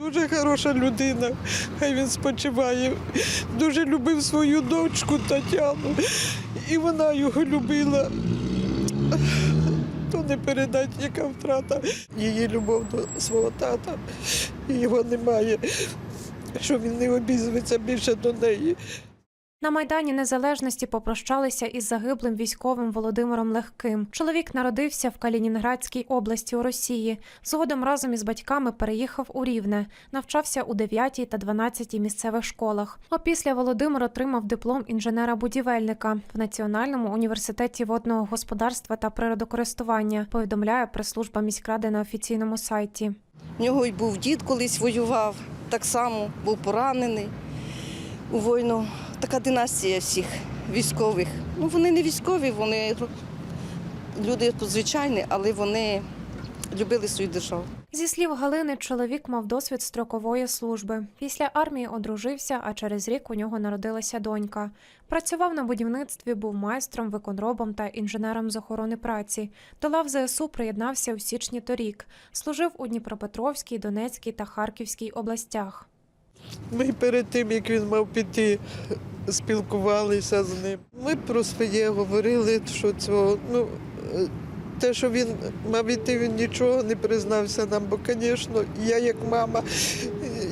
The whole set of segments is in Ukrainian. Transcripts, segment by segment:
Дуже хороша людина, хай він спочиває. Дуже любив свою дочку Тетяну, і вона його любила. То не передать, яка втрата. Її любов до свого тата. Його немає, що він не обізветься більше до неї. На майдані незалежності попрощалися із загиблим військовим Володимиром Легким. Чоловік народився в Калінінградській області у Росії. Згодом разом із батьками переїхав у Рівне, навчався у 9 та 12 місцевих школах. Опісля Володимир отримав диплом інженера-будівельника в Національному університеті водного господарства та природокористування. Повідомляє прес-служба міськради на офіційному сайті. В нього й був дід колись воював, так само був поранений у війну. Така династія всіх військових. Ну, вони не військові, вони люди звичайні, але вони любили свою державу. Зі слів Галини, чоловік мав досвід строкової служби. Після армії одружився, а через рік у нього народилася донька. Працював на будівництві, був майстром, виконробом та інженером з охорони праці. До лав ЗСУ приєднався у січні торік. Служив у Дніпропетровській, Донецькій та Харківській областях. Ми перед тим, як він мав піти, спілкувалися з ним. Ми про своє говорили, що цього, ну, е, те, що він мав іти, він нічого не признався нам, бо, звісно, я як мама,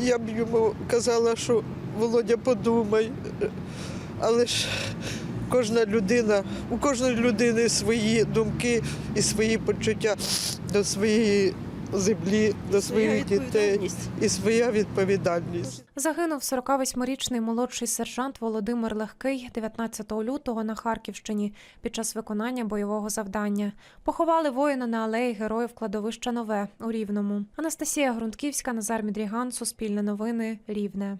я б йому казала, що Володя, подумай. Але ж кожна людина, у кожної людини свої думки і свої почуття до своєї землі, до своїх дітей і своя відповідальність. Загинув 48-річний молодший сержант Володимир Легкий 19 лютого на Харківщині під час виконання бойового завдання. Поховали воїна на алеї Героїв кладовища Нове у Рівному. Анастасія Грунтківська, Назар Мідріган, Суспільне новини, Рівне.